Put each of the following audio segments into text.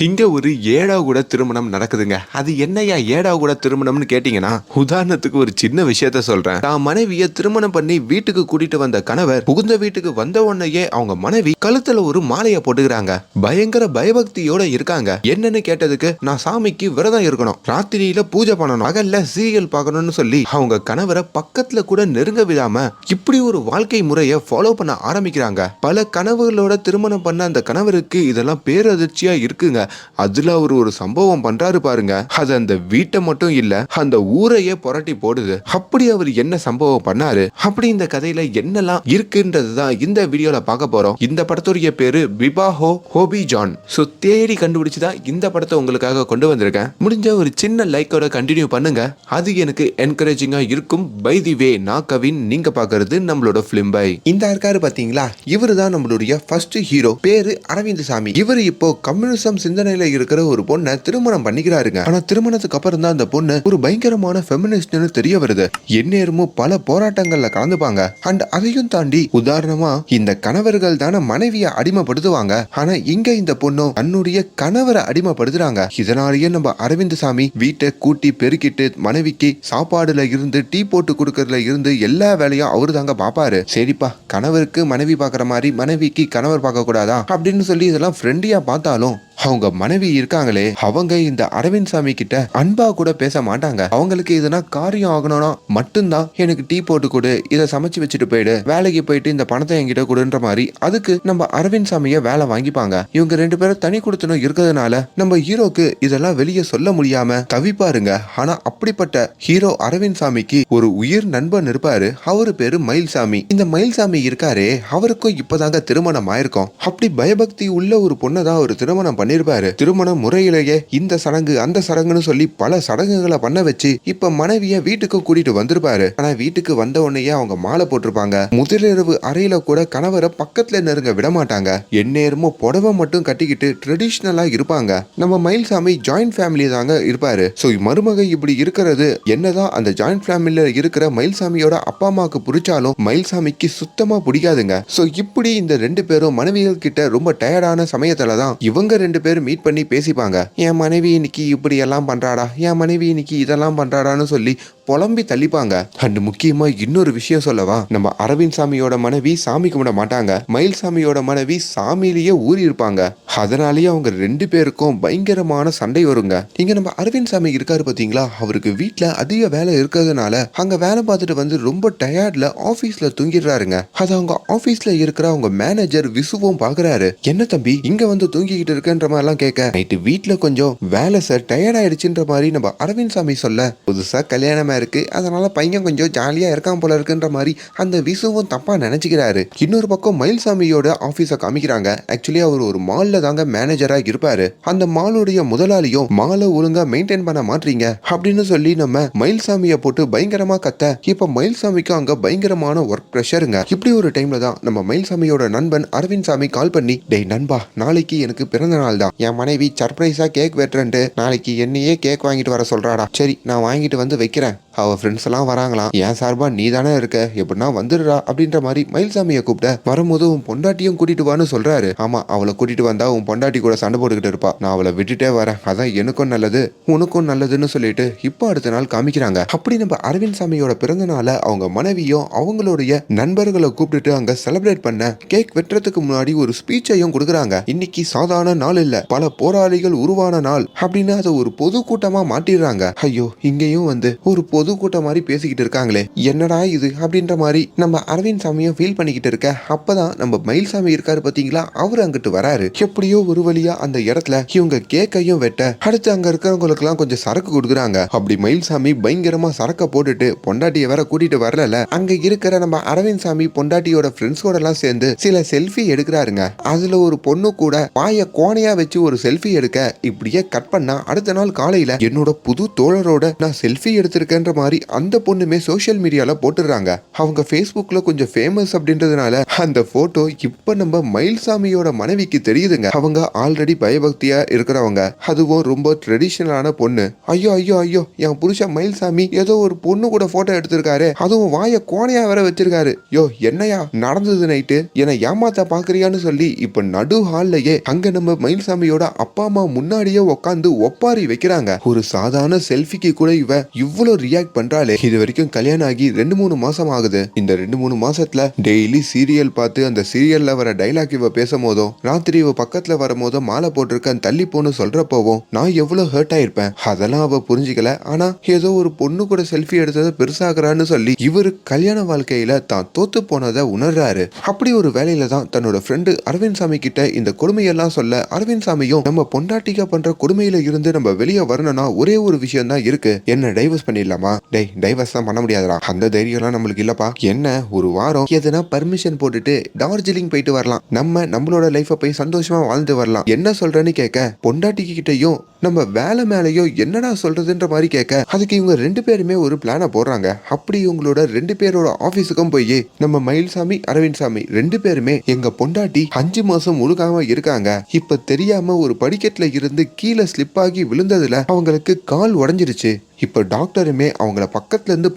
இங்கே ஒரு ஏடா கூட திருமணம் நடக்குதுங்க. அது என்னையா ஏடா கூட திருமணம்னு கேட்டிங்கன்னா உதாரணத்துக்கு ஒரு சின்ன விஷயத்த சொல்கிறேன் தான் மனைவியை திருமணம் பண்ணி வீட்டுக்கு கூட்டிட்டு வந்த கணவர் புகுந்த வீட்டுக்கு வந்த உடனேயே அவங்க மனைவி கழுத்தில் ஒரு மாலையை போட்டுக்கிறாங்க. பயங்கர பயபக்தியோட இருக்காங்க. என்னன்னு கேட்டதுக்கு நான் சாமிக்கு விரதம் இருக்கணும். ராத்திரியில பூஜை பண்ணணும். அகல்ல சீரியல் பார்க்கணும்னு சொல்லி அவங்க கணவரை பக்கத்துல கூட நெருங்க விடாம இப்படி ஒரு வாழ்க்கை முறையை ஃபாலோ பண்ண ஆரம்பிக்கிறாங்க. பல கனவுகளோட திருமணம் பண்ண அந்த கணவருக்கு இதெல்லாம் பேரதிர்ச்சியா இருக்குங்க. அதுல அவர் ஒரு சம்பவம் பண்றாரு பாருங்க. அது அந்த வீட்டை மட்டும் இல்ல அந்த ஊரையே புரட்டி போடுது. அப்படி அவர் என்ன சம்பவம் பண்ணாரு? அப்படி இந்த கதையில என்னெல்லாம் இருக்குன்றதுதான் இந்த வீடியோல பார்க்க போறோம். இந்த படத்துடைய பேரு பிபாஹோ ஹோபி ஜான். சோ தேடி கண்டுபிடிச்சுதான் இந்த படத்தை உங்களுக்காக கொண்டு வந்திருக்கேன். முடிஞ்ச ஒரு சின்ன லைக்கோட கண்டினியூ பண்ணுங்க. அது எனக்கு என்கரேஜிங்கா இருக்கும். பை தி வே நான் கவின். நீங்க பாக்குறது நம்மளோட பிலிம் பை இந்த இருக்காரு பாத்தீங்களா இவரு தான் நம்மளுடைய ஃபர்ஸ்ட் ஹீரோ பேரு அரவிந்த் சாமி இவர் இப்போ கம்யூனிசம் சிந்தனையில இருக்கிற ஒரு பொண்ணை திருமணம் பண்ணிக்கிறாருங்க. ஆனா திருமணத்துக்கு அப்புறம் தான் அந்த பொண்ணு ஒரு பயங்கரமான ஃபெமினிஸ்ட்னு தெரிய வருது. எந்நேரமும் பல போராட்டங்கள்ல கலந்துப்பாங்க. அண்ட் அதையும் தாண்டி உதாரணமா இந்த கணவர்கள் தானே மனைவியை அடிமைப்படுத்துவாங்க. ஆனா இங்க இந்த பொண்ணும் தன்னுடைய கணவரை அடிமைப்படுத்துறாங்க. இதனாலேயே நம்ம அரவிந்த் சாமி வீட்டை கூட்டி பெருக்கிட்டு மனைவிக்கு சாப்பாடுல இருந்து டீ போட்டு கொடுக்கறதுல இருந்து எல்லா வேலையும் அவரு தாங்க பாப்பாரு. சரிப்பா கணவருக்கு மனைவி பார்க்குற மாதிரி மனைவிக்கு கணவர் பார்க்க கூடாதா அப்படின்னு சொல்லி இதெல்லாம் ஃப்ரெண்டியா பார்த்தாலும் அவங்க மனைவி இருக்காங்களே அவங்க இந்த அரவிந்த் சாமி கிட்ட அன்பா கூட பேச மாட்டாங்க. அவங்களுக்கு இதுனா காரியம் ஆகணும்னா மட்டும்தான் எனக்கு டீ போட்டு கொடு இதை சமைச்சு வச்சுட்டு போயிடு வேலைக்கு போயிட்டு இந்த பணத்தை என்கிட்ட கொடுன்ற மாதிரி அதுக்கு நம்ம அரவிந்த் சாமிய வேலை வாங்கிப்பாங்க. இவங்க ரெண்டு பேரும் தனி கொடுத்தனும் இருக்கிறதுனால நம்ம ஹீரோக்கு இதெல்லாம் வெளியே சொல்ல முடியாம தவிப்பாருங்க. ஆனா அப்படிப்பட்ட ஹீரோ அரவிந்த் சாமிக்கு ஒரு உயிர் நண்பன் இருப்பாரு. அவரு பேரு மயில்சாமி. இந்த மயில்சாமி இருக்காரே அவருக்கும் இப்பதாங்க திருமணம் ஆயிருக்கும். அப்படி பயபக்தி உள்ள ஒரு பொண்ணை தான் ஒரு திருமணம் பண்ணிருப்பாரு. திருமணம் முறையிலேயே இந்த சடங்கு அந்த சடங்குன்னு சொல்லி பல சடங்குகளை பண்ண வச்சு இப்ப மனைவிய வீட்டுக்கு கூட்டிட்டு வந்திருப்பாரு. ஆனா வீட்டுக்கு வந்த உடனேயே அவங்க மாலை போட்டிருப்பாங்க. முதலிரவு அறையில கூட கணவரை பக்கத்துல நெருங்க விட மாட்டாங்க. எந்நேரமும் புடவை மட்டும் கட்டிக்கிட்டு ட்ரெடிஷ்னலா இருப்பாங்க. நம்ம மயில்சாமி ஜாயிண்ட் ஃபேமிலி தாங்க இருப்பாரு. சோ மருமக இப்படி இருக்கிறது என்னதான் அந்த ஜாயிண்ட் ஃபேமிலியில இருக்கிற மயில்சாமியோட அப்பா அம்மாவுக்கு பிடிச்சாலும் மயில்சாமிக்கு சுத்தமா பிடிக்காதுங்க. சோ இப்படி இந்த ரெண்டு பேரும் மனைவிகள் கிட்ட ரொம்ப டயர்டான சமயத்துல தான் இவங்க ரெண்டு ரெண்டு பேரும் மீட் பண்ணி பேசிப்பாங்க. என் மனைவி இன்னைக்கு இப்படி எல்லாம் பண்றாடா. என் மனைவி இன்னைக்கு இதெல்லாம் பண்றாடான்னு சொல்லி புலம்பி தள்ளிப்பாங்க. அண்ட் முக்கியமா இன்னொரு விஷயம் சொல்லவா நம்ம அரவிந்த் சாமியோட மனைவி சாமி கும்பிட மாட்டாங்க. மயில் சாமியோட மனைவி சாமியிலேயே ஊறி இருப்பாங்க. அதனாலேயே அவங்க ரெண்டு பேருக்கும் பயங்கரமான சண்டை வருங்க. இங்க நம்ம அரவிந்த் சாமி இருக்காரு பாத்தீங்களா? அவருக்கு வீட்டுல அதிக வேலை இருக்கிறதுனால அங்க வேலை பார்த்துட்டு வந்து ரொம்ப டயர்ட்ல ஆபீஸ்ல தூங்கிடுறாருங்க. அது அவங்க ஆபீஸ்ல இருக்கிற அவங்க மேனேஜர் விசுவும் பாக்குறாரு. என்ன தம்பி இங்க வந்து தூங்கிக்கிட்டு இருக்கன்ற எல்லாம் கேட்க நைட்டு வீட்டுல கொஞ்சம் வேலை சார் டயர்ட் ஆயிடுச்சுன்ற மாதிரி நம்ம அரவிந்த் சாமி சொல்ல புதுசா கல்யாணம் இருக்கு. அதனால் பையன் கொஞ்சம் ஜாலியாக இருக்கான் போல இருக்குன்ற மாதிரி அந்த விசுவும் தப்பாக நினச்சிக்கிறாரு. இன்னொரு பக்கம் மயில்சாமியோட ஆஃபீஸை காமிக்கிறாங்க. ஆக்சுவலி அவர் ஒரு மாலில் தாங்க மேனேஜராக இருப்பார். அந்த மாலுடைய முதலாளியும் மாலை ஒழுங்கா மெயின்டைன் பண்ண மாட்டீங்க அப்படின்னு சொல்லி நம்ம மயில்சாமியை போட்டு பயங்கரமாக கத்த இப்போ மயில்சாமிக்கு அங்கே பயங்கரமான ஒர்க் ப்ரெஷருங்க இப்படி ஒரு டைமில் தான் நம்ம மயில்சாமியோட நண்பன் அரவிந்த் சாமி கால் பண்ணி டேய் நண்பா நாளைக்கு எனக்கு பிறந்த நாள் தான். என் மனைவி சர்ப்ரைஸாக கேக் வெட்டுறேன்ட்டு நாளைக்கு என்னையே கேக் வாங்கிட்டு வர சொல்கிறாடா சரி நான் வாங்கிட்டு வந்து வைக்கிறேன். அவள் ஃப்ரெண்ட்ஸ் எல்லாம் வராங்களாம். என் சார்பா நீ தானே இருக்க? எப்படின்னா வந்துடுறா அப்படின்ற மாதிரி மயில்சாமியை கூப்பிட்ட. வரும்போது உன் பொண்டாட்டியும் கூட்டிட்டு வான்னு சொல்றாரு. ஆமா அவளை கூட்டிட்டு வந்தா உன் பொண்டாட்டி கூட சண்டை போட்டுக்கிட்டு இருப்பா. நான் அவளை விட்டுட்டே வரேன். அதான் எனக்கும் நல்லது உனக்கும் நல்லதுன்னு சொல்லிட்டு இப்போ அடுத்த நாள் காமிக்கிறாங்க. அப்படி நம்ம அரவிந்த் சாமியோட பிறந்த நாளை அவங்க மனைவியும் அவங்களுடைய நண்பர்களை கூப்பிட்டுட்டு அங்க செலிப்ரேட் பண்ண கேக் வெட்டுறதுக்கு முன்னாடி ஒரு ஸ்பீச்சையும் கொடுக்குறாங்க. இன்னைக்கு சாதாரண நாள் இல்ல. பல போராளிகள் உருவான நாள். அப்படின்னு அதை ஒரு பொது கூட்டமா மாட்டிடுறாங்க ஐயோ இங்கேயும் வந்து ஒரு பொது பொதுக்கூட்டம் மாதிரி பேசிக்கிட்டு இருக்காங்களே. என்னடா இது அப்படின்ற மாதிரி நம்ம அரவிந்த் சாமியும் ஃபீல் பண்ணிக்கிட்டு இருக்க. அப்பதான் நம்ம மயில்சாமி இருக்காரு பாத்தீங்களா? அவர் அங்கிட்டு வராரு. எப்படியோ ஒரு வழியா அந்த இடத்துல இவங்க கேக்கையும் வெட்ட அடுத்து அங்க இருக்கிறவங்களுக்கு எல்லாம் கொஞ்சம் சரக்கு கொடுக்குறாங்க. அப்படி மயில்சாமி பயங்கரமா சரக்க போட்டுட்டு பொண்டாட்டியை வேற கூட்டிட்டு வரல அங்க இருக்கிற நம்ம அரவிந்த் சாமி பொண்டாட்டியோட ஃப்ரெண்ட்ஸோட எல்லாம் சேர்ந்து சில செல்ஃபி எடுக்கிறாருங்க. அதுல ஒரு பொண்ணு கூட வாய கோணையா வச்சு ஒரு செல்ஃபி எடுக்க இப்படியே கட் பண்ணா அடுத்த நாள் காலையில என்னோட புது தோழரோட நான் செல்ஃபி எடுத்திருக்கேன்ற மாதிரி அந்த பொண்ணுமே சோஷியல் மீடியால போட்டுடுறாங்க. அவங்க ஃபேஸ்புக்ல கொஞ்சம் ஃபேமஸ் அப்படின்றதுனால அந்த ஃபோட்டோ இப்போ நம்ம மயில்சாமியோட மனைவிக்கு தெரியுதுங்க. அவங்க ஆல்ரெடி பயபக்தியா இருக்கிறவங்க. அதுவும் ரொம்ப ட்ரெடிஷ்னலான பொண்ணு. ஐயோ ஐயோ ஐயோ என் புருஷன் மயில்சாமி ஏதோ ஒரு பொண்ணு கூட ஃபோட்டோ எடுத்திருக்காரு. அதுவும் வாயை கோணையா வேற வச்சிருக்காரு. யோ என்னையா நடந்தது நைட்டு என்னை ஏமாத்த பாக்குறியான்னு சொல்லி இப்போ நடு ஹால்லையே அங்க நம்ம மயில்சாமியோட அப்பா அம்மா முன்னாடியே உட்காந்து ஒப்பாரி வைக்கிறாங்க. ஒரு சாதாரண செல்ஃபிக்கு கூட இவ இவ்வளவு ரியாக்ட் பண்றாளே இது வரைக்கும் கல்யாணம் ஆகி ரெண்டு மூணு மாசம் ஆகுது. இந்த ரெண்டு மூணு மாசத்துல டெய்லி சீரியல் பார்த்து அந்த சீரியல்ல வர டைலாக் இவ பேசும் போதும் ராத்திரி இவ பக்கத்துல வரும்போதும் மாலை போட்டிருக்கேன் தள்ளி போன்னு சொல்றப்போவும் நான் எவ்வளவு ஹர்ட் ஆயிருப்பேன். அதெல்லாம் அவ புரிஞ்சுக்கல. ஆனா ஏதோ ஒரு பொண்ணு கூட செல்ஃபி எடுத்ததை பெருசாகிறான்னு சொல்லி இவரு கல்யாண வாழ்க்கையில தான் தோத்து போனதை உணர்றாரு. அப்படி ஒரு வேலையில தான் தன்னோட ஃப்ரெண்டு அரவிந்த் சாமி கிட்ட இந்த கொடுமையெல்லாம் சொல்ல அரவிந்த் சாமியும் நம்ம பொண்டாட்டிக்கா பண்ற கொடுமையில இருந்து நம்ம வெளியே வரணும்னா ஒரே ஒரு விஷயம் தான் இருக்கு. என்ன டைவர்ஸ் பண்ணிடலாமா? டேய் டைவர்ஸ் தான் பண்ண முடியாதுடா. அந்த தைரியம்லாம் நம்மளுக்கு இல்லப்பா. என்ன ஒரு வாரம் எதுனா பர்மிஷன் போட்டுட்டு டார்ஜிலிங் போயிட்டு வரலாம். நம்ம நம்மளோட லைஃப்பை போய் சந்தோஷமா வாழ்ந்து வரலாம். என்ன சொல்றேன்னு கேட்க பொண்டாட்டி கிட்டையும் நம்ம வேலை மேலேயோ என்னடா சொல்றதுன்ற மாதிரி கேட்க அதுக்கு இவங்க ரெண்டு பேருமே ஒரு பிளானை போடுறாங்க. அப்படி இவங்களோட ரெண்டு பேரோட ஆபீஸுக்கும் போய் நம்ம மயில்சாமி அரவிந்த் சாமி ரெண்டு பேருமே எங்க பொண்டாட்டி அஞ்சு மாசம் முழுகாம இருக்காங்க. இப்ப தெரியாம ஒரு படிக்கட்டுல இருந்து கீழே ஸ்லிப் ஆகி விழுந்ததுல அவங்களுக்கு கால் உடஞ்சிருச்சு. இப்போ டாக்டருமே அவங்கள பக்கத்துல இருந்து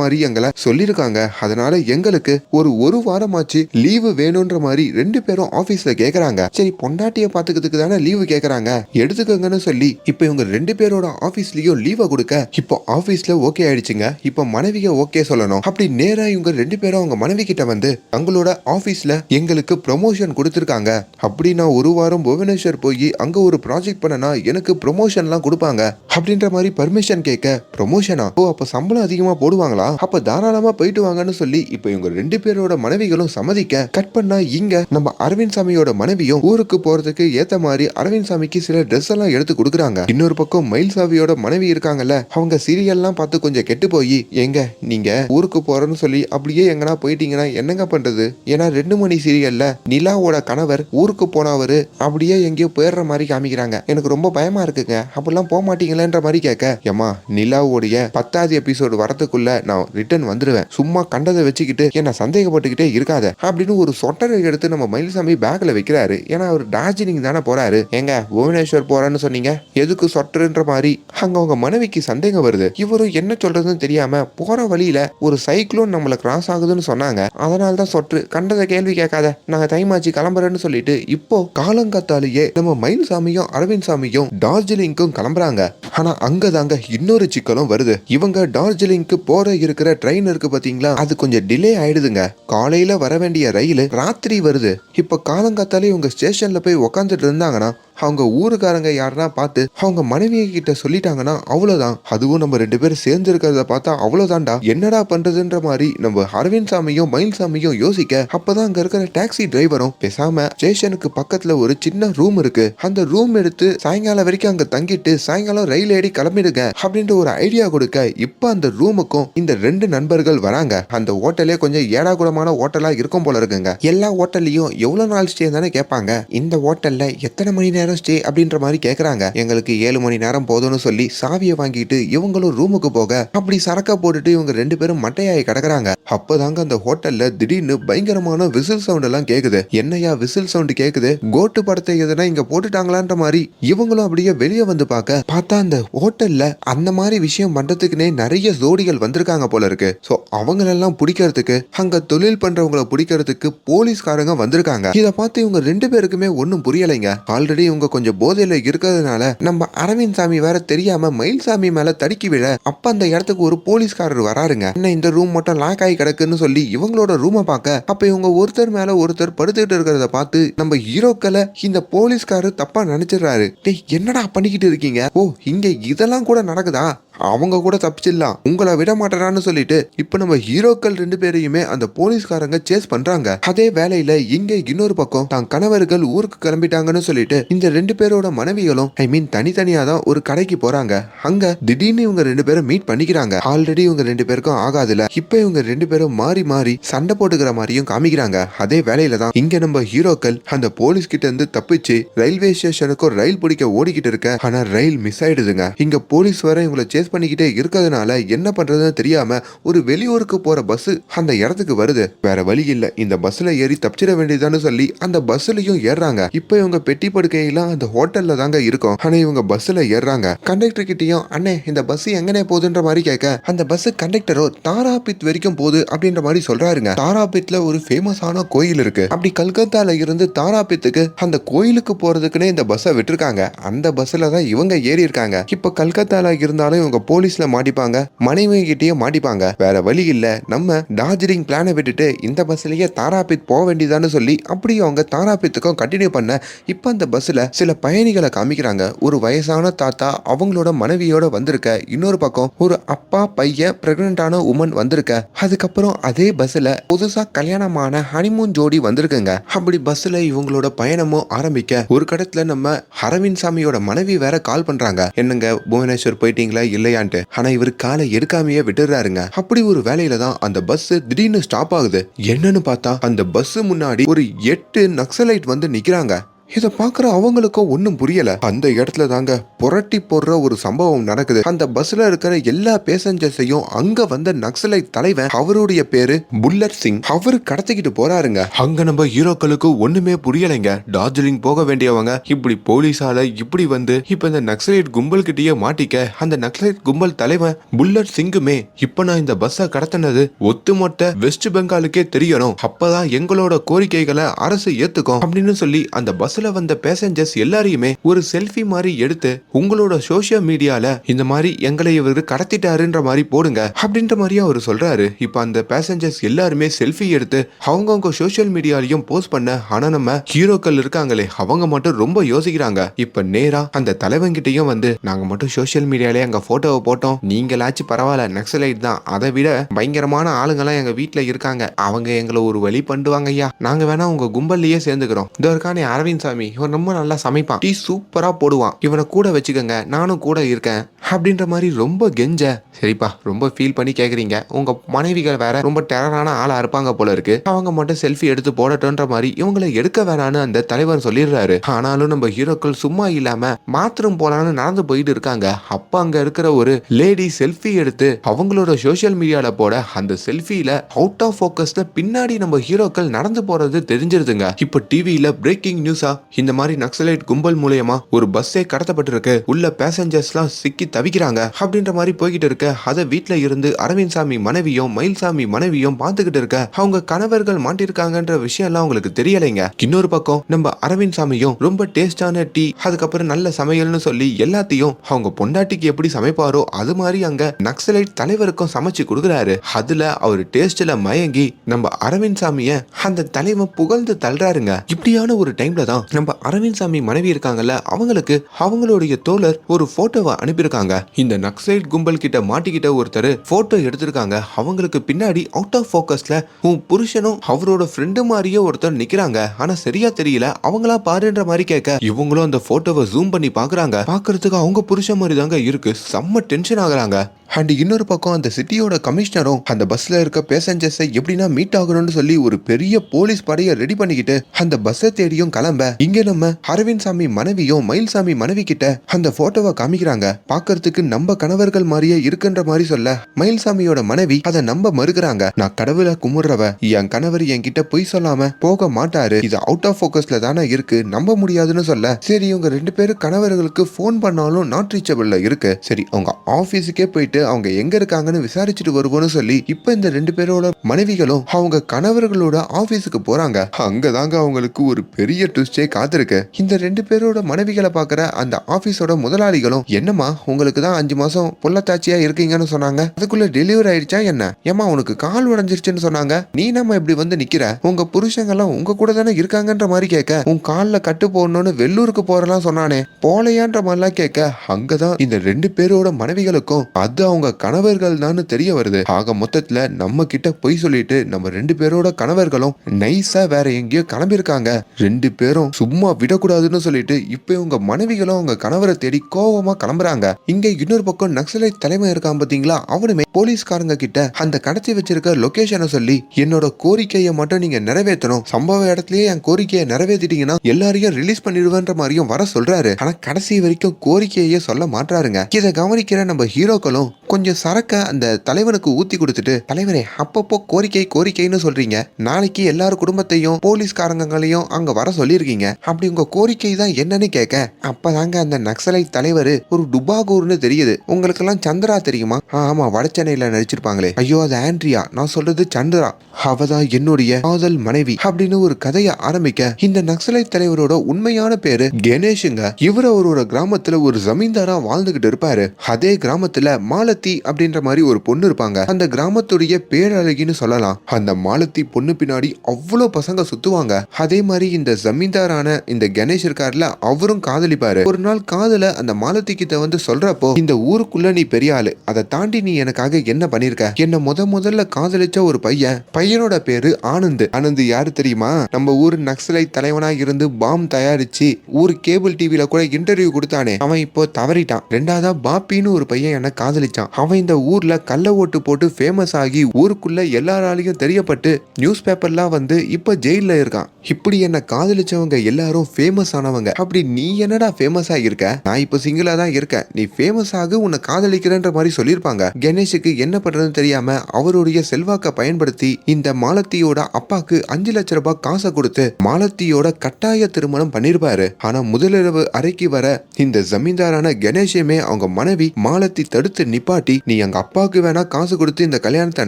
மாதிரி எங்களை சொல்லியிருக்காங்க. அதனால எங்களுக்கு ஒரு ஒரு வாரமாச்சு லீவு வேணும்ன்ற மாதிரி ரெண்டு பேரும் ஆபீஸ்ல கேக்குறாங்க. சரி பொண்டாட்டிய பாத்துக்கிறதுக்கு தானே லீவு கேக்குறாங்க. எடுத்துக்கோங்கன்னு சொல்லி இப்போ இவங்க ரெண்டு பேரோட ஆபீஸ்லயும் லீவை கொடுக்க இப்போ ஆபீஸ்ல ஓகே ஆயிடுச்சுங்க. இப்போ மனைவியை ஓகே சொல்லணும். அப்படி நேரா இவங்க ரெண்டு பேரும் அவங்க மனைவி கிட்ட வந்து தங்களோட ஆபீஸ்ல எங்களுக்கு ப்ரொமோஷன் கொடுத்துருக்காங்க. அப்படி நான் ஒரு வாரம் புவனேஸ்வர் போய் அங்க ஒரு ப்ராஜெக்ட் பண்ணனா எனக்கு ப்ரொமோஷன்லாம் கொடுப்பாங்க. அப்படின்ற மாதிரி பர்மிஷன் கே கேட்க ப்ரொமோஷனா ஓ அப்ப சம்பளம் அதிகமா போடுவாங்களா? அப்ப தாராளமா போயிட்டு வாங்கன்னு சொல்லி இப்ப இவங்க ரெண்டு பேரோட மனைவிகளும் சம்மதிக்க கட் பண்ணா இங்க நம்ம அரவிந்த் சாமியோட மனைவியும் ஊருக்கு போறதுக்கு ஏத்த மாதிரி அரவிந்த் சாமிக்கு சில ட்ரெஸ் எல்லாம் எடுத்து கொடுக்குறாங்க. இன்னொரு பக்கம் மயில் சாவியோட மனைவி இருக்காங்கல்ல அவங்க சீரியல்லாம் பார்த்து கொஞ்சம் கெட்டு போய் எங்க நீங்க ஊருக்கு போறேன்னு சொல்லி அப்படியே எங்கனா போயிட்டீங்கன்னா என்னங்க பண்றது? ஏன்னா ரெண்டு மணி சீரியல்ல நிலாவோட கணவர் ஊருக்கு போனவரு அப்படியே எங்கேயோ போயிடுற மாதிரி காமிக்கிறாங்க. எனக்கு ரொம்ப பயமா இருக்குங்க. அப்படிலாம் போக மாட்டீங்களேன்ற மாதிரி கேட்க ஏமா நிலாவுடைய பத்தாவது எபிசோடு வரத்துக்குள்ள நான் ரிட்டர்ன் வந்துடுவேன் சும்மா கண்டதை வச்சுக்கிட்டு என்ன சந்தேகப்பட்டுக்கிட்டே இருக்காத அப்படின்னு ஒரு சொட்டரை எடுத்து நம்ம மயில்சாமி பேக்ல வைக்கிறாரு. ஏன்னா அவர் டார்ஜிலிங் தானே போறாரு. எங்க புவனேஸ்வர் போறேன்னு சொன்னீங்க? எதுக்கு சொட்டருன்ற மாதிரி? அங்க அவங்க மனைவிக்கு சந்தேகம் வருது. இவரும் என்ன சொல்றதுன்னு தெரியாம போற வழியில ஒரு சைக்ளோன் நம்மள கிராஸ் ஆகுதுன்னு சொன்னாங்க. அதனால தான் சொற்று கண்டதை கேள்வி கேட்காத. நாங்க தைமாச்சி கிளம்புறேன்னு சொல்லிட்டு இப்போ காலங்காத்தாலேயே நம்ம மயில்சாமியும் அரவிந்த் சாமியும் டார்ஜிலிங்க்கும் கிளம்புறாங்க. ஆனா அங்கதாங்க இன்னொரு சிக்கலும் வருது. இவங்க டார்ஜிலிங்க்கு போற இருக்கிற ட்ரெயின் இருக்கு பாத்தீங்களா? அது கொஞ்சம் டிலே ஆயிடுதுங்க. காலையில வர வேண்டிய ரயில் ராத்திரி வருது. இப்ப காலங்காத்தாலே இவங்க ஸ்டேஷன்ல போய் உக்காந்துட்டு இருந்தாங்கன்னா அவங்க ஊருக்காரங்க யாருன்னா பார்த்து அவங்க மனைவி கிட்ட சொல்லிட்டாங்கன்னா அவ்வளோதான் அதுவும் நம்ம ரெண்டு பேரும் சேர்ந்துருக்கிறத பார்த்தா அவ்வளோதான்டா என்னடா பண்றதுன்ற மாதிரி நம்ம அரவிந்த் சாமியும் மயில் சாமியும் யோசிக்க அப்பதான் அங்க இருக்கிற டாக்ஸி டிரைவரும் பேசாம ஸ்டேஷனுக்கு பக்கத்துல ஒரு சின்ன ரூம் இருக்கு. அந்த ரூம் எடுத்து சாயங்காலம் வரைக்கும் அங்க தங்கிட்டு சாயங்காலம் ரயில் ஏறி கிளம்பிடுங்க அப்படின்ற ஒரு ஐடியா கொடுக்க இப்ப அந்த ரூமுக்கும் இந்த ரெண்டு நண்பர்கள் வராங்க. அந்த ஹோட்டலே கொஞ்சம் ஏடாகுடமான ஹோட்டலா இருக்கும் போல இருக்குங்க. எல்லா ஹோட்டல்லையும் எவ்வளவு நாள் ஸ்டே தானே கேட்பாங்க. இந்த ஹோட்டல்ல எத்தனை மணி நேரம் ஸ்டே அப்படின்ற மாதிரி கேக்குறாங்க. எங்களுக்கு ஏழு மணி நேரம் போதும்னு சொல்லி சாவியை வாங்கிட்டு இவங்களும் ரூமுக்கு போக அப்படி சரக்க போட்டுட்டு இவங்க ரெண்டு பேரும் மட்டையாயி கிடக்குறாங்க. அப்பதாங்க அந்த ஹோட்டல்ல திடீர்னு பயங்கரமான விசில் சவுண்ட் எல்லாம் கேக்குது. என்னையா விசில் சவுண்ட் கேக்குது? கோட்டு படத்தை எதுனா இங்க போட்டுட்டாங்களான்ற மாதிரி இவங்களும் அப்படியே வெளியே வந்து பார்க்க பார்த்தா அந்த ஹோட்டல்ல அந்த மாதிரி விஷயம் பண்றதுக்குனே நிறைய ஜோடிகள் வந்திருக்காங்க போல இருக்கு. சோ அவங்களெல்லாம் பிடிக்கிறதுக்கு அங்க தொழில் பண்றவங்கள பிடிக்கிறதுக்கு போலீஸ்காரங்க வந்திருக்காங்க. இத பார்த்து இவங்க ரெண்டு பேருக்குமே ஒன்றும் புரியலைங்க. ஆல்ரெடி இவங்க கொஞ்சம் போதையில இருக்கிறதுனால நம்ம அரவிந்த் சாமி வேற தெரியாம மயில்சாமி மேல தடுக்கி விழ அப்ப அந்த இடத்துக்கு ஒரு போலீஸ்காரர் வராருங்க. என்ன இந்த ரூம் மட்டும் லாக் ஆகி கிடக்குன்னு சொல்லி இவங்களோட ரூமை பார்க்க அப்ப இவங்க ஒருத்தர் மேல ஒருத்தர் படுத்துக்கிட்டு இருக்கிறத பார்த்து நம்ம ஹீரோக்களை இந்த போலீஸ்காரர் தப்பா நினைச்சிடுறாரு. டேய் என்னடா பண்ணிக்கிட்டு இருக்கீங்க? ஓ இங்க இதெல்லாம் கூட நடக்குதா? அவங்க கூட தப்பிச்சிடலாம். உங்களை விட மாட்டேறான்னு சொல்லிட்டு இப்போ நம்ம ஹீரோக்கள் ரெண்டு பேரையுமே அந்த போலீஸ்காரங்க சேஸ் பண்றாங்க. அதே வேலையில இங்க இன்னொரு பக்கம் தான் கணவர்கள் ஊருக்கு கிளம்பிட்டாங்கன்னு சொல்லிட்டு இந்த இந்த ரெண்டு பேரோட மனைவிகளும் ஐ மீன் தனித்தனியா தான் ஒரு கடைக்கு போறாங்க. அங்க திடீர்னு இவங்க ரெண்டு பேரும் மீட் பண்ணிக்கிறாங்க. ஆல்ரெடி இவங்க ரெண்டு பேருக்கும் ஆகாதுல. இப்ப இவங்க ரெண்டு பேரும் மாறி மாறி சண்டை போட்டுக்கிற மாதிரியும் காமிக்கிறாங்க. அதே வேலையில தான் இங்க நம்ம ஹீரோக்கள் அந்த போலீஸ் கிட்ட இருந்து தப்பிச்சு ரயில்வே ஸ்டேஷனுக்கும் ரயில் பிடிக்க ஓடிக்கிட்டு இருக்க. ஆனா ரயில் மிஸ் ஆயிடுதுங்க. இங்க போலீஸ் வர இவங்களை சேஸ் பண்ணிக்கிட்டே இருக்கிறதுனால என்ன பண்றதுன்னு தெரியாம ஒரு வெளியூருக்கு போற பஸ் அந்த இடத்துக்கு வருது. வேற வழி இல்ல. இந்த பஸ்ல ஏறி தப்பிச்சிட வேண்டியதுன்னு சொல்லி அந்த பஸ்லயும் ஏறாங்க இப்ப இவங்க பெட்டி படுக்கையெல்லாம் அந்த ஹோட்டல்ல தாங்க இருக்கும். ஆனா இவங்க பஸ்ல ஏறுறாங்க. கண்டக்டர் கிட்டயும் அண்ணே இந்த பஸ் எங்கனே போகுதுன்ற மாதிரி கேட்க அந்த பஸ் கண்டக்டரோ தாராபித் வரைக்கும் போகுது அப்படின்ற மாதிரி சொல்றாருங்க. தாராபித்ல ஒரு ஃபேமஸான கோயில் இருக்கு. அப்படி கல்கத்தால இருந்து தாராபித்துக்கு அந்த கோயிலுக்கு போறதுக்குன்னே இந்த பஸ்ஸை விட்டுருக்காங்க. அந்த பஸ்ல தான் இவங்க ஏறி இருக்காங்க இப்ப கல்கத்தால இருந்தாலும் இவங்க போலீஸ்ல மாட்டிப்பாங்க மனைவி கிட்டயே மாட்டிப்பாங்க. வேற வழி இல்ல. நம்ம டார்ஜிலிங் பிளானை விட்டுட்டு இந்த பஸ்லயே தாராபித் போக வேண்டியதான்னு சொல்லி அப்படியே அவங்க தாராபித்துக்கும் கண்டினியூ பண்ண இப்ப அந்த பஸ்ல சில பயணிகளை காமிக்கிறாங்க. ஒரு வயசான தாத்தா அவங்களோட மனைவியோட வந்திருக்க. இன்னொரு பக்கம் ஒரு அப்பா பையன் பிரெக்னண்டான உமன் வந்திருக்க. அதுக்கப்புறம் அதே பஸ்ல புதுசா கல்யாணமான ஹனிமூன் ஜோடி வந்திருக்குங்க. அப்படி பஸ்ல இவங்களோட பயணமும் ஆரம்பிக்க ஒரு கடத்துல நம்ம அரவிந்த் சாமியோட மனைவி வேற கால் பண்றாங்க. என்னங்க புவனேஸ்வர் போயிட்டீங்களா? இல்லையான்ட்டு. ஆனா இவர் காலை எடுக்காமையே விட்டுறாருங்க அப்படி ஒரு வேலையில தான் அந்த பஸ் திடீர்னு ஸ்டாப் ஆகுது. என்னன்னு பார்த்தா அந்த பஸ் முன்னாடி ஒரு எட்டு நக்சலைட் வந்து நிக்கிறாங்க. இதை பார்க்குற அவங்களுக்கும் ஒன்றும் புரியல. அந்த இடத்துல தாங்க புரட்டி போடுற ஒரு சம்பவம் நடக்குது. அந்த பஸ்ல இருக்கிற எல்லா பேசஞ்சர்ஸையும் அங்க வந்த நக்சலை தலைவன் அவருடைய பேரு புல்லட் சிங். அவரு கடத்திக்கிட்டு போறாருங்க. அங்க நம்ம ஹீரோக்களுக்கு ஒண்ணுமே புரியலைங்க. டார்ஜிலிங் போக வேண்டியவங்க இப்படி போலீஸால இப்படி வந்து இப்ப இந்த நக்சலைட் கும்பல் கிட்டயே மாட்டிக்க அந்த நக்சலைட் கும்பல் தலைவன் புல்லட் சிங்குமே இப்ப நான் இந்த பஸ்ஸை கடத்தினது ஒத்துமொத்த வெஸ்ட் பெங்காலுக்கே தெரியணும். அப்பதான் எங்களோட கோரிக்கைகளை அரசு ஏத்துக்கும் அப்படின்னு சொல்லி அந்த பஸ் பஸ்ல வந்த பேசஞ்சர்ஸ் எல்லாரையுமே ஒரு செல்ஃபி மாதிரி எடுத்து உங்களோட சோசியல் மீடியால இந்த மாதிரி எங்களை இவர் கடத்திட்டாருன்ற மாதிரி போடுங்க அப்படின்ற மாதிரி அவர் சொல்றாரு. இப்ப அந்த பேசஞ்சர்ஸ் எல்லாருமே செல்ஃபி எடுத்து அவங்கவுங்க சோஷியல் மீடியாலையும் போஸ்ட் பண்ண ஆனா நம்ம ஹீரோக்கள் இருக்காங்களே அவங்க மட்டும் ரொம்ப யோசிக்கிறாங்க. இப்ப நேரா அந்த தலைவன்கிட்டயும் வந்து நாங்க மட்டும் சோஷியல் மீடியாலே எங்க போட்டோவை போட்டோம். நீங்களாச்சும் பரவாயில்ல நக்சலைட் தான். அதை விட பயங்கரமான ஆளுங்கெல்லாம் எங்க வீட்டுல இருக்காங்க. அவங்க எங்களை ஒரு வழி பண்ணுவாங்க ஐயா நாங்க வேணா உங்க கும்பல்லையே சேர்ந்துக்கிறோம். இதோ இருக்கானே அரவிந்த் சாமி. இவன் ரொம்ப நல்லா சமைப்பான். டீ சூப்பரா போடுவான். இவனை கூட வச்சுக்கோங்க நானும் கூட இருக்கேன். அப்படின்ற மாதிரி ரொம்ப கெஞ்ச. சரிப்பா ரொம்ப ஃபீல் பண்ணி கேக்குறீங்க. உங்க மனைவிகள் வேற ரொம்ப டெரரான ஆளா இருப்பாங்க போல இருக்கு. அவங்க மட்டும் செல்ஃபி எடுத்து போடட்டும்ன்ற மாதிரி இவங்களை எடுக்க வேணான்னு அந்த தலைவர் சொல்லிடுறாரு. ஆனாலும் நம்ம ஹீரோக்கள் சும்மா இல்லாம மாத்திரம் போலான்னு நடந்து போயிட்டு இருக்காங்க. அப்ப அங்க இருக்கிற ஒரு லேடி செல்ஃபி எடுத்து அவங்களோட சோஷியல் மீடியால போட அந்த செல்ஃபில அவுட் ஆஃப் போக்கஸ்ல பின்னாடி நம்ம ஹீரோக்கள் நடந்து போறது தெரிஞ்சிருதுங்க. இப்போ டிவியில பிரேக்கிங் நியூஸா இந்த மாதிரி நக்சலைட் கும்பல் மூலியமா ஒரு பஸ்ஸே கடத்தப்பட்டிருக்கு. உள்ள பேசஞ்சர்ஸ்லாம் சிக்கி தவிக்கிறாங்க. அப்படின்ற மாதிரி போய்கிட்டு இருக்க அதை வீட்ல இருந்து அரவிந்த் சாமி மனைவியும் மயில்சாமி மனைவியும் பார்த்துக்கிட்டு இருக்க அவங்க கணவர்கள் மாட்டிருக்காங்கன்ற விஷயம் எல்லாம் அவங்களுக்கு தெரியலைங்க. இன்னொரு பக்கம் நம்ம அரவிந்த் சாமியும் ரொம்ப டேஸ்டான டீ அதுக்கப்புறம் நல்ல சமையல்னு சொல்லி எல்லாத்தையும் அவங்க பொண்டாட்டிக்கு எப்படி சமைப்பாரோ அது மாதிரி அங்க நக்சலைட் தலைவருக்கும் சமைச்சு கொடுக்குறாரு. அதுல அவர் டேஸ்ட்ல மயங்கி நம்ம அரவிந்த் சாமிய அந்த தலைவன் புகழ்ந்து தள்ளுறாருங்க. இப்படியான ஒரு டைம்ல தான் நம்ம அரவிந்த் சாமி மனைவி இருக்காங்கல்ல அவங்களுக்கு அவங்களுடைய தோழர் ஒரு போட்டோவை அனுப்பியிருக்காங்க. இந்த நக்சலைட் கும்பல் கிட்ட மாட்டிக்கிட்ட ஒருத்தர் போட்டோ எடுத்திருக்காங்க. அவங்களுக்கு பின்னாடி அவுட் ஆஃப் போக்கஸ்ல உன் புருஷனும் அவரோட ஃப்ரெண்டு மாதிரியே ஒருத்தர் நிக்கிறாங்க. ஆனா சரியா தெரியல அவங்களா பாருன்ற மாதிரி கேட்க இவங்களும் அந்த போட்டோவை ஜூம் பண்ணி பாக்குறாங்க. பாக்குறதுக்கு அவங்க புருஷன் மாதிரி தாங்க இருக்கு. செம்ம டென்ஷன் ஆகுறாங்க. அண்ட் இன்னொரு பக்கம் அந்த சிட்டியோட கமிஷனரும் அந்த பஸ்ல இருக்க பேசஞ்சர்ஸை எப்படின்னா மீட் ஆகணும்னு சொல்லி ஒரு பெரிய போலீஸ் படையை ரெடி பண்ணிக்கிட்டு அந்த பஸ்ஸை தேடியும் கிளம்ப இங்க நம்ம அரவிந்த் சாமி மனைவியும் மயில்சாமி மனைவி கிட்ட அந்த போட்டோவை காமிக்கிறாங்க. பாக்குறதுக்கு நம்ம கணவர்கள் மாதிரியே இருக்குன்ற மாதிரி சொல்ல மயில்சாமியோட மனைவி அதை நம்ப மறுக்கிறாங்க. நான் கடவுளை கும்பிடுறவ என் கணவர் என்கிட்ட பொய் சொல்லாம போக மாட்டாரு. இது அவுட் ஆஃப் ஃபோக்கஸ்ல தானே இருக்கு. நம்ப முடியாதுன்னு சொல்ல. சரி இவங்க ரெண்டு பேரும் கணவர்களுக்கு ஃபோன் பண்ணாலும் நாட் ரீச்சபிள்ல இருக்கு. சரி அவங்க ஆபீஸுக்கே போயிட்டு அவங்க எங்க இருக்காங்கன்னு விசாரிச்சுட்டு வருவோம்னு சொல்லி இப்ப இந்த ரெண்டு பேரோட மனைவிகளும் அவங்க கணவர்களோட ஆபீஸுக்கு போறாங்க. அங்கதாங்க அவங்களுக்கு ஒரு பெரிய ட்விஸ்டே காத்திருக்கு. இந்த ரெண்டு பேரோட மனைவிகளை பாக்குற அந்த ஆபீஸோட முதலாளிகளும் என்னம்மா உங்களுக்கு தான் அஞ்சு மாசம் பொள்ளத்தாச்சியா இருக்கீங்கன்னு சொன்னாங்க. அதுக்குள்ள டெலிவரி ஆயிடுச்சா என்ன? ஏமா உனக்கு கால் உடஞ்சிருச்சுன்னு சொன்னாங்க. நீ நம்ம இப்படி வந்து நிக்கிற? உங்க புருஷங்கெல்லாம் உங்க கூட தானே இருக்காங்கன்ற மாதிரி கேட்க உன் கால்ல கட்டு போடணும்னு வெள்ளூருக்கு போறலாம் சொன்னானே. போலையான்ற மாதிரிலாம் கேட்க அங்கதான் இந்த ரெண்டு பேரோட மனைவிகளுக்கும் அது அவங்க கணவர்கள் தான் தெரிய வருது. ஆக மொத்தத்துல நம்ம கிட்ட பொய் சொல்லிட்டு நம்ம ரெண்டு பேரோட கணவர்களும் நைஸா வேற எங்கேயோ கிளம்பியிருக்காங்க. ரெண்டு பேரும் சும்மா விடக்கூடாதுன்னு சொல்லிட்டு இப்ப இவங்க மனைவிகளும் அவங்க கணவரை தேடி கோபமா கிளம்புறாங்க. இங்க இன்னொரு பக்கம் நக்சலைட் தலைமை இருக்கான் பாத்தீங்களா? அவனுமே போலீஸ்காரங்க கிட்ட அந்த கடத்தி வச்சிருக்க லொகேஷனை சொல்லி என்னோட கோரிக்கையை மட்டும் நீங்க நிறைவேற்றணும். சம்பவ இடத்துலயே என் கோரிக்கையை நிறைவேற்றிட்டீங்கன்னா எல்லாரையும் ரிலீஸ் பண்ணிடுவேன்ற மாதிரியும் வர சொல்றாரு. ஆனா கடைசி வரைக்கும் கோரிக்கையே சொல்ல மாட்டாருங்க இதை கவனிக்கிற நம்ம ஹீரோக்களும் கொஞ்சம் சரக்க அந்த தலைவனுக்கு ஊத்தி கொடுத்துட்டு தலைவரே அப்பப்போ கோரிக்கை கோரிக்கைன்னு சொல்றீங்க. நாளைக்கு எல்லார் குடும்பத்தையும் போலீஸ்காரங்களையும் அங்க வர சொல்லியிருக்கீங்க. அப்படி உங்க கோரிக்கை தான் என்னன்னு கேட்க அப்பதாங்க அந்த நக்சலைட் தலைவர் ஒரு டுபாகூர்னு தெரியுது. உங்களுக்கெல்லாம் சந்திரா தெரியுமா? ஆ, ஆமா வடச்சென்னையில நடிச்சிருப்பாங்களே. ஐயோ அது ஆண்ட்ரியா. நான் சொல்றது சந்திரா. அவதான் என்னுடைய காதல் மனைவி அப்படின்னு ஒரு கதையை ஆரம்பிக்க இந்த நக்சலைட் தலைவரோட உண்மையான பேரு கணேஷுங்க. இவர் அவரோட கிராமத்துல ஒரு ஜமீன்தாரா வாழ்ந்துகிட்டு இருப்பாரு. அதே கிராமத்துல மாலத்தி அப்படின்ற மாதிரி ஒரு பொண்ணு இருப்பாங்க. அந்த கிராமத்துடைய பேரழகின்னு சொல்லலாம். அந்த மாலத்தி பொண்ணு பின்னாடி அவ்வளோ பசங்க சுத்துவாங்க. அதே மாதிரி இந்த ஜமீன்தார் ஜமீன்தாரான இந்த கணேஷ் இருக்காருல அவரும் காதலிப்பாரு. ஒரு நாள் காதல அந்த மாலத்தி கிட்ட வந்து சொல்றப்போ இந்த ஊருக்குள்ள நீ பெரிய ஆளு. அதை தாண்டி நீ எனக்காக என்ன பண்ணிருக்க? என்ன முத முதல்ல காதலிச்ச ஒரு பையன் பையனோட பேரு ஆனந்த். ஆனந்த் யாரு தெரியுமா? நம்ம ஊர் நக்சலை தலைவனா இருந்து பாம் தயாரிச்சு ஊர் கேபிள் டிவில கூட இன்டர்வியூ கொடுத்தானே. அவன் இப்போ தவறிட்டான். ரெண்டாவதா பாப்பின்னு ஒரு பையன் என்ன காதலிச்சான். அவன் இந்த ஊர்ல கள்ள ஓட்டு போட்டு ஃபேமஸ் ஆகி ஊருக்குள்ள எல்லாராலையும் தெரியப்பட்டு நியூஸ் பேப்பர்லாம் வந்து இப்ப ஜெயிலில் இருக்கான். இப்படி என்ன காதலிச்சவங்க எல்லாரும் ஃபேமஸ் ஆனவங்க. அப்படி நீ என்னடா ஃபேமஸ் ஆகியிருக்க நான் இப்போ சிங்கிளா தான் இருக்கேன். நீ ஃபேமஸ் ஆக உன்னை காதலிக்கிறேன்ற மாதிரி சொல்லியிருப்பாங்க. கணேஷுக்கு என்ன பண்றதுன்னு தெரியாம அவருடைய செல்வாக்க பயன்படுத்தி இந்த மாலத்தியோட அப்பாக்கு அஞ்சு லட்ச ரூபாய் காசை கொடுத்து மாலத்தியோட கட்டாய திருமணம் பண்ணிருப்பாரு. ஆனா முதலிரவு அறைக்கு வர இந்த ஜமீன்தாரான கணேஷுமே அவங்க மனைவி மாலத்தி தடுத்து நிப்பாட்டி நீ எங்க அப்பாவுக்கு வேணா காசு கொடுத்து இந்த கல்யாணத்தை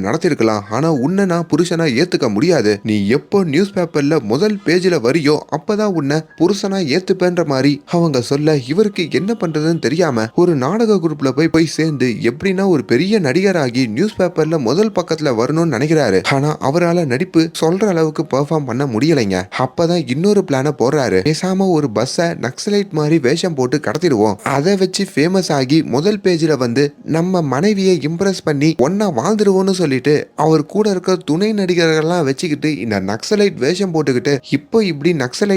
நடத்திருக்கலாம். ஆனா உன்னை நான் புருஷனா ஏத்துக்க முடியாது. நீ எப்போ நியூஸ் பேப்பர்ல முதல் பேஜ்ல வரியோ அப்பதான் உன்னை புருஷனா ஏத்துப்பேன்ற மாதிரி அவங்க சொல்ல இவருக்கு என்ன பண்றதுன்னு தெரியாம ஒரு நாடக குரூப்ல போய் போய் சேர்ந்து எப்படின்னா ஒரு பெரிய நடிகராகி நியூஸ் பேப்பர்ல முதல் பக்கத்துல வரணும்னு நினைக்கிறாரு. ஆனா அவரால் நடிப்பு சொல்ற அளவுக்கு பெர்ஃபார்ம் பண்ண முடியலைங்க. அப்பதான் இன்னொரு பிளான போடுறாரு. பேசாம ஒரு பஸ்ஸை நக்சலைட் மாதிரி வேஷம் போட்டு கடத்திடுவோம். அதை வச்சு ஃபேமஸ் ஆகி முதல் பேஜ்ல வந்து நம்ம மனைவியை இம்ப்ரெஸ் பண்ணி ஒன்னா வாழ்ந்துருவோம்னு சொல்லிட்டு அவர் கூட இருக்க துணை நடிகர்கள்லாம் வச்சுக்கிட்டு இந்த நக்சலைட் வேஷம் போட்டுக்கிட்டு இப்போ இப்படி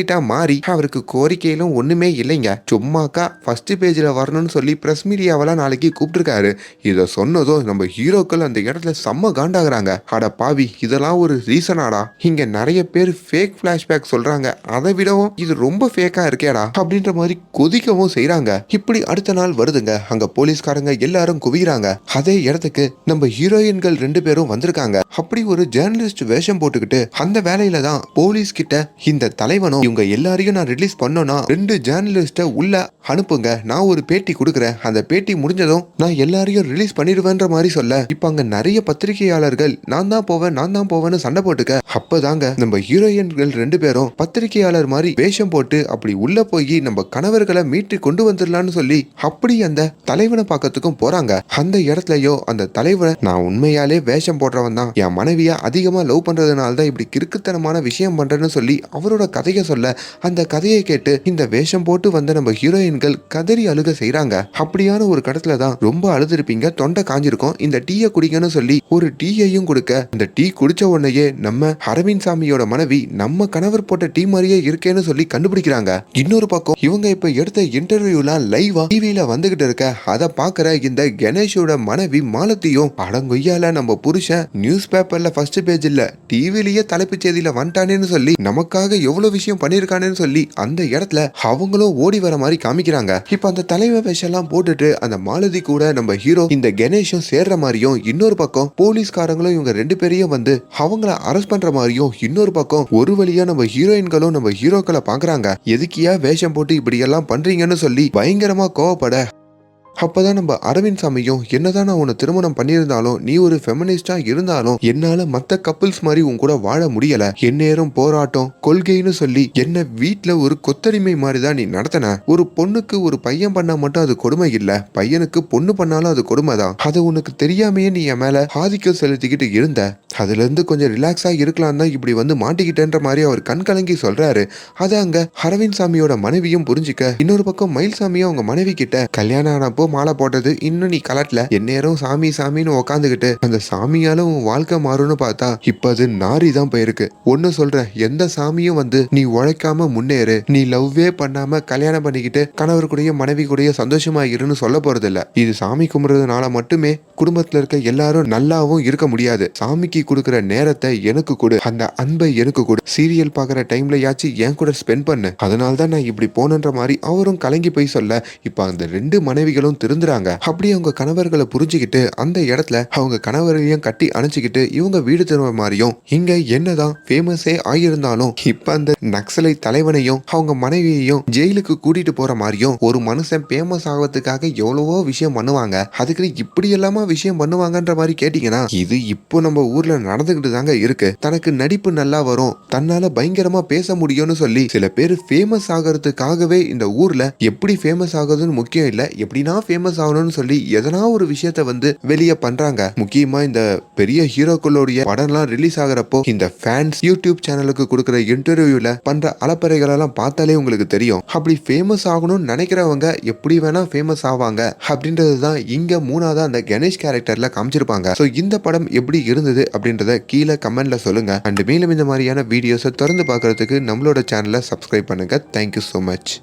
நக்சலைட்டா மாறி அவருக்கு கோரிக்கையிலும் ஒன்றுமே இல்லைங்க. சும்மாக்கா ஃபர்ஸ்ட் பேஜில் வரணும்னு சொல்லி ப்ரெஸ் மீடியாவெல்லாம் நாளைக்கு கூப்பிட்டுருக்காரு. இதை சொன்னதும் நம்ம ஹீரோக்கள் அந்த இடத்துல செம்ம காண்டாகிறாங்க. அட பாவி இதெல்லாம் ஒரு ரீசனாடா இங்க நிறைய பேர் ஃபேக் ஃப்ளாஷ்பேக் சொல்றாங்க. அதை விடவும் இது ரொம்ப ஃபேக்கா இருக்கேடா அப்படின்ற மாதிரி கொதிக்கவும் செய்யறாங்க இப்படி அடுத்த நாள் வருதுங்க. அங்க போலீஸ்காரங்க எல்லாரும் குவிகிறாங்க அதே இடத்துக்கு நம்ம ஹீரோயின்கள் ரெண்டு பேரும் வந்திருக்காங்க. அப்படி ஒரு ஜேர்னலிஸ்ட் வேஷம் போட்டுக்கிட்டு அந்த வேலையில தான் போலீஸ் கிட்ட இந்த தலைவனும் இவங்க எல்லாரையும் நான் ரிலீஸ் பண்ணோன்னா ரெண்டு ஜேர்னலிஸ்ட உள்ள அனுப்புங்க. நான் ஒரு பேட்டி கொடுக்குறேன். அந்த பேட்டி முடிஞ்சதும் நான் எல்லாரையும் ரிலீஸ் பண்ணிடுவேன்ற மாதிரி சொல்ல. இப்ப அங்க நிறைய பத்திரிகையாளர்கள் நான் தான் போவேன் நான் தான் போவேன்னு சண்டை போட்டுக்க. அப்பதாங்க நம்ம ஹீரோயின்கள் ரெண்டு பேரும் பத்திரிகையாளர் மாதிரி வேஷம் போட்டு அப்படி உள்ள போய் நம்ம கணவர்களை மீட்டு கொண்டு வந்துடலாம்னு சொல்லி அப்படி அந்த தலைவனை பார்க்கறதுக்கும் போறாங்க. அந்த இடத்துலயோ அந்த தலைவனை நான் உண்மையாலே வேஷம் போடுறவன் தான். என் மனைவியா அதிகமா லவ் பண்றதுனால தான் இப்படி கிறுக்குத்தனமான விஷயம் பண்றேன்னு சொல்லி அவரோட கதையை சொல்ல அந்த கதையை கேட்டு இந்த வேஷம் போட்டு வந்த நம்ம ஹீரோயின்கள் கதறி அழுக செய்யறாங்க அப்படியான ஒரு கடத்துல தான் ரொம்ப அழுதுருப்பீங்க தொண்டை காஞ்சிருக்கும். இந்த டீயை குடிங்கன்னு சொல்லி ஒரு டீயையும் கொடுக்க அந்த டீ குடிச்ச உடனேயே நம்ம அரவிந்த் சாமியோட மனைவி நம்ம கணவர் போட்ட டீ மாதிரியே இருக்கேன்னு சொல்லி கண்டுபிடிக்கிறாங்க. இன்னொரு பக்கம் இவங்க இப்ப எடுத்த இன்டர்வியூலாம் லைவா டிவியில வந்துகிட்டு இருக்க அதை பாக்குற இந்த கணேஷோட மனைவி மாலத்தியும் அடங்கொய்யால நம்ம புருஷன் நியூஸ் பேப்பர்ல ஃபர்ஸ்ட் பேஜ் இல்ல டிவிலேயே தலைப்புச் செய்தியில வந்துட்டானேன்னு சொல்லி நமக்காக எவ்வளவு விஷயம் பண்ணி பண்ணியிருக்கானேன்னு சொல்லி அந்த இடத்துல அவங்களும் ஓடி வர மாதிரி காமிக்கிறாங்க. இப்ப அந்த தலைவர் வேஷம்லாம் போட்டுட்டு அந்த மாலதி கூட நம்ம ஹீரோ இந்த கணேஷும் சேர்ற மாதிரியும் இன்னொரு பக்கம் போலீஸ்காரங்களும் இவங்க ரெண்டு பேரையும் வந்து அவங்கள அரெஸ்ட் பண்ற மாதிரியும் இன்னொரு பக்கம் ஒரு வழியா நம்ம ஹீரோயின்களும் நம்ம ஹீரோக்களை பாக்குறாங்க. எதுக்கியா வேஷம் போட்டு இப்படி எல்லாம் பண்றீங்கன்னு சொல்லி பயங்கரமா கோவப்பட அப்போ தான் நம்ம அரவிந்த் சாமியும் என்னதான் நான் உன்னை திருமணம் பண்ணியிருந்தாலும் நீ ஒரு ஃபெமினிஸ்டா இருந்தாலும் என்னால் மற்ற கப்பிள்ஸ் மாதிரி உன் கூட வாழ முடியல. எந்நேரம் போராட்டம் கொள்கைன்னு சொல்லி என்ன வீட்டில் ஒரு கொத்தடிமை மாதிரி தான் நீ நடத்தின. ஒரு பொண்ணுக்கு ஒரு பையன் பண்ணால் மட்டும் அது கொடுமை இல்லை. பையனுக்கு பொண்ணு பண்ணாலும் அது கொடுமை தான் அது உனக்கு தெரியாமையே நீ என் மேலே ஆதிக்கம் செலுத்திக்கிட்டு இருந்த. அதுலேருந்து கொஞ்சம் ரிலாக்ஸாக இருக்கலாம் தான் இப்படி வந்து மாட்டிக்கிட்டேன்ற மாதிரி அவர் கண் கலங்கி சொல்கிறாரு அதை அங்கே அரவிந்த் சாமியோட மனைவியும் புரிஞ்சுக்க இன்னொரு பக்கம் மயில்சாமியும் அவங்க மனைவி கிட்ட கல்யாணம் ஆனப்போ மாலை போட்டது. இன்னும் நீ கலட்டல. எந்நேரம் சாமி சாமின்னு உக்காந்துக்கிட்டு அந்த சாமியால உன் வாழ்க்கை மாறும்னு பார்த்தா இப்ப அது நாரி தான் போயிருக்கு. ஒன்னு சொல்றேன் எந்த சாமியும் வந்து நீ உழைக்காம முன்னேறு நீ லவ்வே பண்ணாம கல்யாணம் பண்ணிக்கிட்டு கணவர் கூடயே மனைவி கூடயே சந்தோஷமா இருன்னு சொல்ல போறது இல்ல இது சாமி கும்பிடுறதுனால மட்டுமே குடும்பத்துல இருக்க எல்லாரும் நல்லாவும் இருக்க முடியாது. சாமிக்கு கொடுக்குற நேரத்தை எனக்கு கொடு. அந்த அன்பை எனக்கு கொடு. சீரியல் பாக்குற டைம்ல யாச்சும் என் கூட ஸ்பெண்ட் பண்ணு. அதனால தான் நான் இப்படி போனன்ற மாதிரி அவரும் கலங்கி போய் சொல்ல இப்ப அந்த ரெண்டு மனைவிகளும் திருந்துறாங்க. அப்படி அவங்க கணவர்களை புரிஞ்சுக்கிட்டு அந்த இடத்துல அவங்க கணவரையும் கட்டி அணைச்சிக்கிட்டு இவங்க வீடு திரும்ப மாதிரியும் இங்க என்னதான் ஃபேமஸே ஆகியிருந்தாலும் இப்ப அந்த நக்சலை தலைவனையும் அவங்க மனைவியையும் ஜெயிலுக்கு கூட்டிட்டு போற மாதிரியும் ஒரு மனுஷன் ஃபேமஸ் ஆகிறதுக்காக எவ்வளவோ விஷயம் பண்ணுவாங்க. அதுக்கு இப்படி எல்லாமா விஷயம் பண்ணுவாங்கன்ற மாதிரி கேட்டீங்கன்னா இது இப்போ நம்ம ஊர்ல நடந்துகிட்டு தாங்க இருக்கு. தனக்கு நடிப்பு நல்லா வரும். தன்னால பயங்கரமா பேச முடியும்னு சொல்லி சில பேர் ஃபேமஸ் ஆகிறதுக்காகவே இந்த ஊர்ல எப்படி ஃபேமஸ் ஆகுதுன்னு முக்கியம் இல்ல. எப்படின்னா ஃபேமஸ் ஆகணும்னு சொல்லி எதனா ஒரு விஷயத்த வந்து வெளியே பண்றாங்க. முக்கியமா இந்த பெரிய ஹீரோக்களுடைய படம்லாம் ரிலீஸ் ஆகிறப்போ இந்த ஃபேன்ஸ் யூடியூப் சேனலுக்கு கொடுக்குற இன்டர்வியூல பண்ற அலப்பறைகள் எல்லாம் பார்த்தாலே உங்களுக்கு தெரியும். அப்படி ஃபேமஸ் ஆகணும்னு நினைக்கிறவங்க எப்படி வேணா ஃபேமஸ் ஆவாங்க அப்படின்றது தான் இங்க மூணாவதா அந்த கணேஷ் கேரக்டர்ல காமிச்சிருப்பாங்க. ஸோ இந்த படம் எப்படி இருந்தது அப்படின்றத கீழே கமெண்ட்ல சொல்லுங்க. அண்ட் மேலும் இந்த மாதிரியான வீடியோஸை திறந்து பார்க்கறதுக்கு நம்மளோட சேனலை சப்ஸ்கிரைப் பண்ணுங்க. Thank you so much